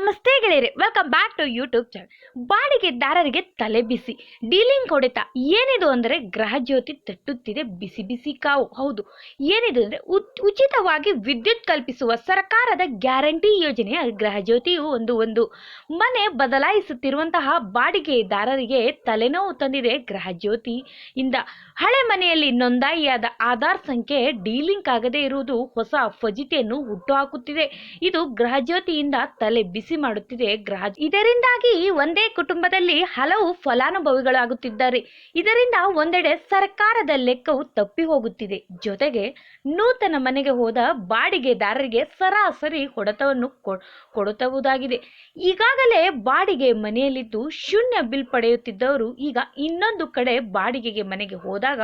ನಮಸ್ತೆ ಗೆಳೆಯರೆ welcome back to YouTube channel ಬಾಡಿಗೆದಾರರಿಗೆ ತಲೆ ಬಿಸಿ, ಡೀಲಿಂಗ್ ಹೊಡೆತ, ಏನಿದು ಅಂದರೆ ಗ್ರಹ ಜ್ಯೋತಿ ತಟ್ಟುತ್ತಿದೆ, ಬಿಸಿ ಬಿಸಿ ಕಾವು, ಹೌದು. ಏನಿದು ಅಂದರೆ ಉಚಿತವಾಗಿ ವಿದ್ಯುತ್ ಕಲ್ಪಿಸುವ ಸರ್ಕಾರದ ಗ್ಯಾರಂಟಿ ಯೋಜನೆಯ ಗ್ರಹ ಜ್ಯೋತಿಯು ಒಂದು ಒಂದು. ಮನೆ ಬದಲಾಯಿಸುತ್ತಿರುವಂತಹ ಬಾಡಿಗೆದಾರರಿಗೆ ತಲೆನೋವು ತಂದಿದೆ ಗ್ರಹ ಜ್ಯೋತಿ ಇಂದ. ಹಳೆ ಮನೆಯಲ್ಲಿ ನೋಂದಾಯಿಯಾದ ಆಧಾರ್ ಸಂಖ್ಯೆ ಡೀಲಿಂಕ್ ಆಗದೇ ಇರುವುದು ಹೊಸ ಫಜಿತಿಯನ್ನು ಹುಟ್ಟುಹಾಕುತ್ತಿದೆ ಇದು ಗ್ರಹ ಜ್ಯೋತಿಯಿಂದ ತಲೆ ಬಿಸಿ ಮಾಡುತ್ತಿದೆ ಗ್ರಹಜ್ ಇದರಿಂದಾಗಿ ಒಂದೇ ಕುಟುಂಬದಲ್ಲಿ ಹಲವು ಫಲಾನುಭವಿಗಳಾಗುತ್ತಿದ್ದಾರೆ. ಇದರಿಂದ ಒಂದೆಡೆ ಸರ್ಕಾರದ ಲೆಕ್ಕವು ತಪ್ಪಿ ಹೋಗುತ್ತಿದೆ. ಜೊತೆಗೆ ನೂತನ ಮನೆಗೆ ಹೋದ ಬಾಡಿಗೆದಾರರಿಗೆ ಸರಾಸರಿ ಹೊಡೆತವನ್ನು ಕೊಡುತ್ತಬಹುದಾಗಿದೆ ಈಗಾಗಲೇ ಬಾಡಿಗೆ ಮನೆಯಲ್ಲಿದ್ದು ಶೂನ್ಯ ಬಿಲ್ ಪಡೆಯುತ್ತಿದ್ದವರು ಈಗ ಇನ್ನೊಂದು ಕಡೆ ಬಾಡಿಗೆಗೆ ಮನೆಗೆ ಹೋದಾಗ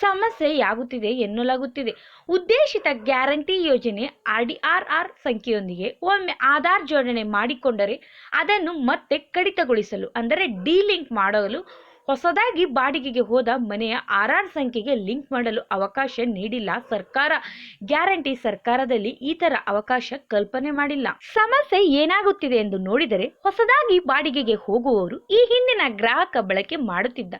ಸಮಸ್ಯೆಯಾಗುತ್ತಿದೆ ಎನ್ನಲಾಗುತ್ತಿದೆ. ಉದ್ದೇಶಿತ ಗ್ಯಾರಂಟಿ ಯೋಜನೆ, ಆರ್ ಡಿ ಆರ್ ಆರ್ ಸಂಖ್ಯೆಯೊಂದಿಗೆ ಒಮ್ಮೆ ಆಧಾರ್ ಜೋಡಣೆ ಮಾಡಿಕೊಂಡರೆ ಅದನ್ನು ಮತ್ತೆ ಕಡಿತಗೊಳಿಸಲು ಅಂದರೆ ಡಿಲಿಂಕ್ ಮಾಡಲು ಹೊಸದಾಗಿ ಬಾಡಿಗೆಗೆ ಹೋದ ಮನೆಯ ಆರ್ ಆರ್ ಸಂಖ್ಯೆಗೆ ಲಿಂಕ್ ಮಾಡಲು ಅವಕಾಶ ನೀಡಿಲ್ಲ ಸರ್ಕಾರ. ಗ್ಯಾರಂಟಿ ಸರ್ಕಾರದಲ್ಲಿ ಈ ತರ ಅವಕಾಶ ಕಲ್ಪನೆ ಮಾಡಿಲ್ಲ. ಸಮಸ್ಯೆ ಏನಾಗುತ್ತಿದೆ ಎಂದು ನೋಡಿದರೆ ಹೊಸದಾಗಿ ಬಾಡಿಗೆಗೆ ಹೋಗುವವರು ಈ ಹಿಂದಿನ ಗ್ರಾಹಕ ಬಳಕೆ ಮಾಡುತ್ತಿದ್ದ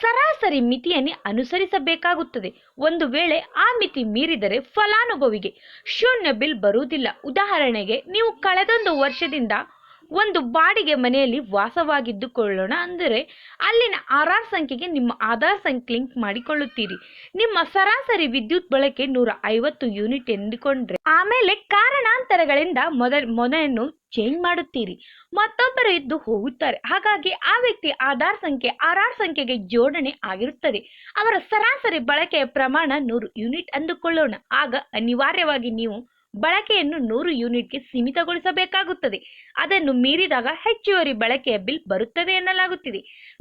ಸರಾಸರಿ ಮಿತಿಯನ್ನೇ ಅನುಸರಿಸಬೇಕಾಗುತ್ತದೆ. ಒಂದು ವೇಳೆ ಆ ಮಿತಿ ಮೀರಿದರೆ ಫಲಾನುಭವಿಗೆ ಶೂನ್ಯ ಬಿಲ್ ಬರುವುದಿಲ್ಲ. ಉದಾಹರಣೆಗೆ, ನೀವು ಕಳೆದೊಂದು ವರ್ಷದಿಂದ ಒಂದು ಬಾಡಿಗೆ ಮನೆಯಲ್ಲಿ ವಾಸವಾಗಿದ್ದುಕೊಳ್ಳೋಣ ಅಂದರೆ ಅಲ್ಲಿನ ಆರ್ ಆರ್ ಸಂಖ್ಯೆಗೆ ನಿಮ್ಮ ಆಧಾರ್ ಸಂಖ್ಯೆ ಲಿಂಕ್ ಮಾಡಿಕೊಳ್ಳುತ್ತೀರಿ. ನಿಮ್ಮ ಸರಾಸರಿ ವಿದ್ಯುತ್ ಬಳಕೆ ನೂರ ಐವತ್ತು ಯೂನಿಟ್ ಎಂದುಕೊಂಡ್ರೆ ಆಮೇಲೆ ಕಾರಣಾಂತರಗಳಿಂದ ಮೊದ, ಮೊನೆಯನ್ನು ಚೇಂಜ್ ಮಾಡುತ್ತೀರಿ. ಮತ್ತೊಬ್ಬರು ಇದ್ದು ಹೋಗುತ್ತಾರೆ. ಹಾಗಾಗಿ ಆ ವ್ಯಕ್ತಿ ಆಧಾರ್ ಸಂಖ್ಯೆ, ಆರ್ ಆರ್ ಸಂಖ್ಯೆಗೆ ಜೋಡಣೆ ಆಗಿರುತ್ತದೆ. ಅವರ ಸರಾಸರಿ ಬಳಕೆಯ ಪ್ರಮಾಣ ನೂರು ಯೂನಿಟ್ ಅಂದುಕೊಳ್ಳೋಣ. ಆಗ ಅನಿವಾರ್ಯವಾಗಿ ನೀವು ಬಳಕೆಯನ್ನು ನೂರು ಯೂನಿಟ್ಗೆ ಸೀಮಿತಗೊಳಿಸಬೇಕಾಗುತ್ತದೆ. ಅದನ್ನು ಮೀರಿದಾಗ ಹೆಚ್ಚುವರಿ ಬಳಕೆಯ ಬಿಲ್ ಬರುತ್ತದೆ ಎನ್ನಲಾಗುತ್ತಿದೆ.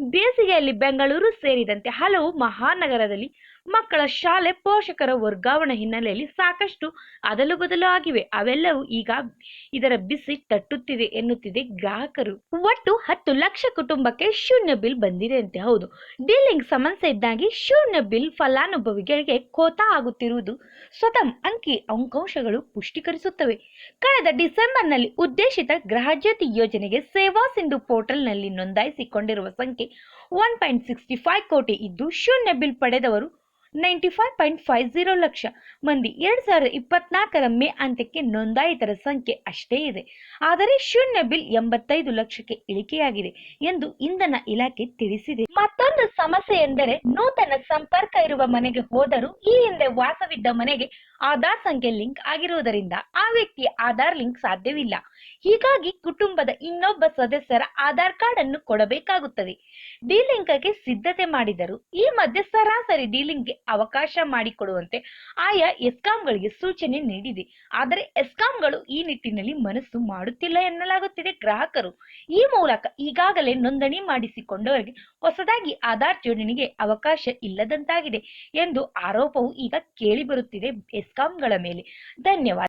ಬೇಸಿಗೆಯಲ್ಲಿ ಬೆಂಗಳೂರು ಸೇರಿದಂತೆ ಹಲವು ಮಹಾನಗರದಲ್ಲಿ ಮಕ್ಕಳ ಶಾಲೆ ಪೋಷಕರ ವರ್ಗಾವಣೆ ಹಿನ್ನೆಲೆಯಲ್ಲಿ ಸಾಕಷ್ಟು ಅದಲು ಬದಲು ಆಗಿವೆ. ಅವೆಲ್ಲವೂ ಈಗ ಇದರ ಬಿಸಿ ತಟ್ಟುತ್ತಿದೆ ಎನ್ನುತ್ತಿದೆ ಗ್ರಾಹಕರು. ಒಟ್ಟು ಹತ್ತು ಲಕ್ಷ ಕುಟುಂಬಕ್ಕೆ ಶೂನ್ಯ ಬಿಲ್ ಬಂದಿದೆ ಅಂತೆ. ಹೌದು, ಡೀಲಿಂಗ್ ಸಮಸ್ಯೆ ಇದ್ದಾಗಿ ಶೂನ್ಯ ಬಿಲ್ ಫಲಾನುಭವಿಗಳಿಗೆ ಕೋತಾ ಆಗುತ್ತಿರುವುದು ಸ್ವತಃ ಅಂಕಿ ಅಂಕಾಂಶಗಳು ಪುಷ್ಟೀಕರಿಸುತ್ತವೆ. ಕಳೆದ ಡಿಸೆಂಬರ್ನಲ್ಲಿ ಉದ್ದೇಶಿತ ಗೃಹಜ್ಯೋತಿ ಯೋಜನೆಗೆ ಸೇವಾ ಸಿಂಧು ಪೋರ್ಟಲ್ನಲ್ಲಿ ನೋಂದಾಯಿಸಿಕೊಂಡಿರುವ ಸಂಖ್ಯೆ ಒನ್ ಪಾಯಿಂಟ್ ಸಿಕ್ಸ್ಟಿ ಫೈವ್ ಕೋಟಿ ಇದ್ದು, ಶೂನ್ಯ ಬಿಲ್ ಪಡೆದವರು ninety five point five zero lakh ಮಂದಿ ಎರಡ್ ಸಾವಿರದ ಇಪ್ಪತ್ನಾಲ್ಕರ ಮೇ ಅಂತ್ಯಕ್ಕೆ ನೋಂದಾಯಿತರ ಸಂಖ್ಯೆ ಅಷ್ಟೇ ಇದೆ. ಆದರೆ ಶೂನ್ಯ ಬಿಲ್ ಎಂಬತ್ತೈದು ಲಕ್ಷಕ್ಕೆ ಇಳಿಕೆಯಾಗಿದೆ ಎಂದು ಇಂಧನ ಇಲಾಖೆ ತಿಳಿಸಿದೆ. ಮತ್ತೊಂದು ಸಮಸ್ಯೆ ಎಂದರೆ ನೂತನ ಸಂಪರ್ಕ ಇರುವ ಮನೆಗೆ ಹೋದರೂ ಈ ಹಿಂದೆ ವಾಸವಿದ್ದ ಮನೆಗೆ ಆಧಾರ್ ಸಂಖ್ಯೆ ಲಿಂಕ್ ಆಗಿರುವುದರಿಂದ ಆ ವ್ಯಕ್ತಿಯ ಆಧಾರ್ ಲಿಂಕ್ ಸಾಧ್ಯವಿಲ್ಲ. ಹೀಗಾಗಿ ಕುಟುಂಬದ ಇನ್ನೊಬ್ಬ ಸದಸ್ಯರ ಆಧಾರ್ ಕಾರ್ಡ್ ಅನ್ನು ಕೊಡಬೇಕಾಗುತ್ತದೆ. ಡಿಲಿಂಕ್ಗೆ ಸಿದ್ಧತೆ ಮಾಡಿದರು ಈ ಮಧ್ಯೆ ಸರಾಸರಿ ಡಿಲಿಂಕ್ಗೆ ಅವಕಾಶ ಮಾಡಿಕೊಡುವಂತೆ ಆಯಾ ಎಸ್ಕಾಂಗಳಿಗೆ ಸೂಚನೆ ನೀಡಿದೆ. ಆದರೆ ಎಸ್ಕಾಂಗಳು ಈ ನಿಟ್ಟಿನಲ್ಲಿ ಮನಸ್ಸು ಮಾಡುತ್ತಿಲ್ಲ ಎನ್ನಲಾಗುತ್ತಿದೆ. ಗ್ರಾಹಕರು ಈ ಮೂಲಕ ಈಗಾಗಲೇ ನೋಂದಣಿ ಮಾಡಿಸಿಕೊಂಡವರಿಗೆ ಹೊಸದಾಗಿ ಆಧಾರ್ ಜೋಡಣೆಗೆ ಅವಕಾಶ ಇಲ್ಲದಂತಾಗಿದೆ ಎಂದು ಆರೋಪವು ಈಗ ಕೇಳಿಬರುತ್ತಿದೆ ಎಸ್ಕಾಂಗಳ ಮೇಲೆ. ಧನ್ಯವಾದ.